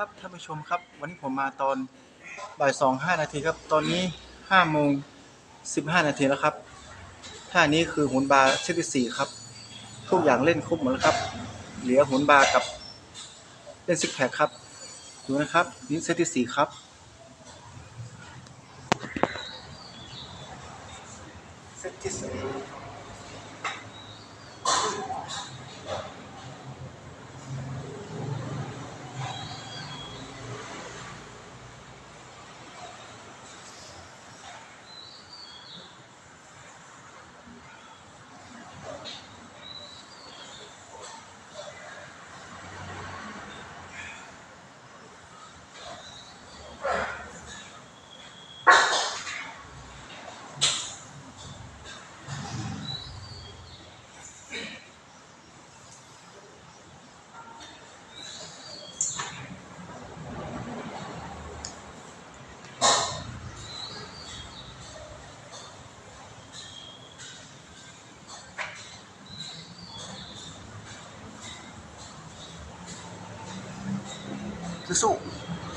ครับท่านผู้ชมครับ วันนี้ผมมาตอนบ่ายสองห้านาทีครับ ตอนนี้ห้าโมงสิบห้านาทีแล้วครับท่านี้คือหุนบาร์เซตที่สี่ครับ ทุกอย่างเล่นครบหมดแล้วครับ เหลือหุนบาร์กับเล่นซิกแพคครับ ดูนะครับนี่เซตที่สี่ครับเซตที่สี่ สู้ๆ